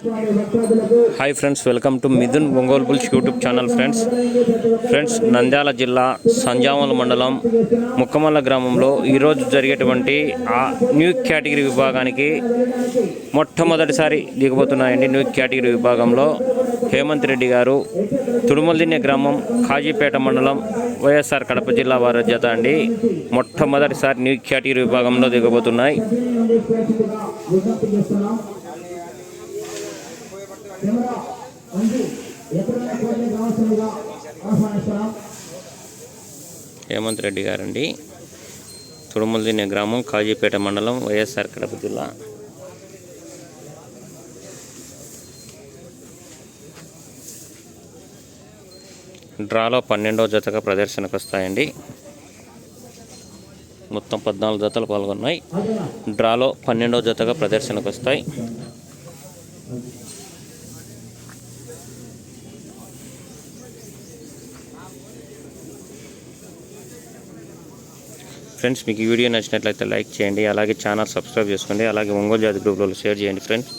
Hi friends welcome to Mithun Ongole bulls YouTube channel friends friends Nandyal జిల్లా సంజామల మండలం ముక్కమల్ల గ్రామంలో ఈరోజు జరిగేటువంటి ఆ న్యూ కేటగిరీ విభాగానికి మొట్టమొదటిసారి దిగబోతున్నాయండి న్యూ కేటగిరీ విభాగంలో హేమంత్ రెడ్డి గారు తుడుమల్దిన్నె గ్రామం కాజీపేట మండలం వైఎస్ఆర్ కడప జిల్లా వారి జత అండి. మొట్టమొదటిసారి న్యూ కేటగిరీ విభాగంలో దిగబోతున్నాయి. హేమంత్ రెడ్డి గారండి. తుడుమల్దిన్నె గ్రామం కాజీపేట మండలం వైఎస్ఆర్ కడప జిల్లా. డ్రాలో పన్నెండవ జతగా ప్రదర్శనకు వస్తాయండి. మొత్తం పద్నాలుగు జతలు పాల్గొన్నాయి. డ్రాలో పన్నెండవ జతగా ప్రదర్శనకు వస్తాయి. ఫ్రెండ్స్ మీకు ఈ వీడియో నచ్చినట్లయితే లైక్ చేయండి అలాగే ఛానల్ సబ్స్క్రైబ్ చేసుకోండి అలాగే ఒంగోలు జాతి గ్రూప్లో షేర్ చేయండి ఫ్రెండ్స్.